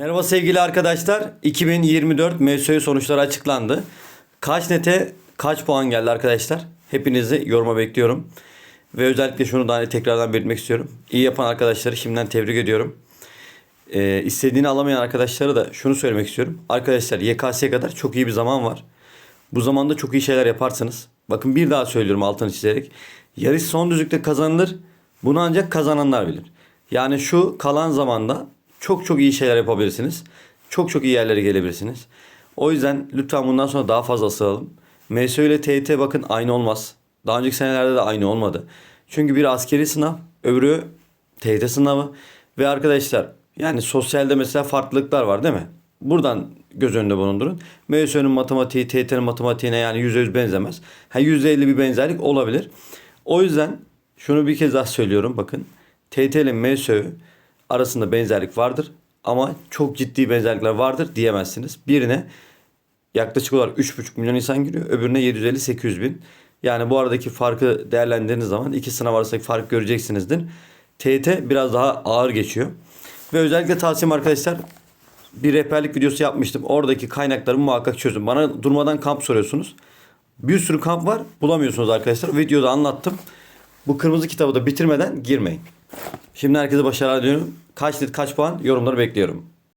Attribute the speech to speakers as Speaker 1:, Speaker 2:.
Speaker 1: Merhaba sevgili arkadaşlar. 2024 MSÖ sonuçları açıklandı. Kaç nete kaç puan geldi arkadaşlar? Hepinizi yoruma bekliyorum. Ve özellikle şunu daha tekrardan belirtmek istiyorum. İyi yapan arkadaşları şimdiden tebrik ediyorum. Ee, istediğini alamayan arkadaşlara da şunu söylemek istiyorum. Arkadaşlar YKS'ye kadar çok iyi bir zaman var. Bu zamanda çok iyi şeyler yaparsınız. Bakın bir daha söylüyorum altını çizerek. Yarış son düzlükte kazanılır. Bunu ancak kazananlar bilir. Yani şu kalan zamanda çok çok iyi şeyler yapabilirsiniz. Çok çok iyi yerlere gelebilirsiniz. O yüzden lütfen bundan sonra daha fazla ısıralım. MSÖ ile TYT bakın aynı olmaz. Daha önceki senelerde de aynı olmadı. Çünkü bir askeri sınav, öbürü TYT sınavı. Ve arkadaşlar yani sosyalde mesela farklılıklar var değil mi? Buradan göz önünde bulundurun. MSÖ'nün matematiği, TYT'nin matematiğine yani %100 benzemez. Ha %50 bir benzerlik olabilir. O yüzden şunu bir kez daha söylüyorum bakın. TYT ile MSÖ arasında benzerlik vardır. Ama çok ciddi benzerlikler vardır diyemezsiniz. Birine yaklaşık olarak 3,5 milyon insan giriyor. Öbürüne 750-800 bin. Yani bu aradaki farkı değerlendirdiğiniz zaman iki sınav arasındaki farkı göreceksinizdir. TYT biraz daha ağır geçiyor. Ve özellikle tavsiyem arkadaşlar bir rehberlik videosu yapmıştım. Oradaki kaynakları muhakkak çözün. Bana durmadan kamp soruyorsunuz. Bir sürü kamp var bulamıyorsunuz arkadaşlar. Videoda anlattım. Bu kırmızı kitabı da bitirmeden girmeyin. Şimdi herkese başarılar diliyorum. Kaç net kaç puan yorumları bekliyorum.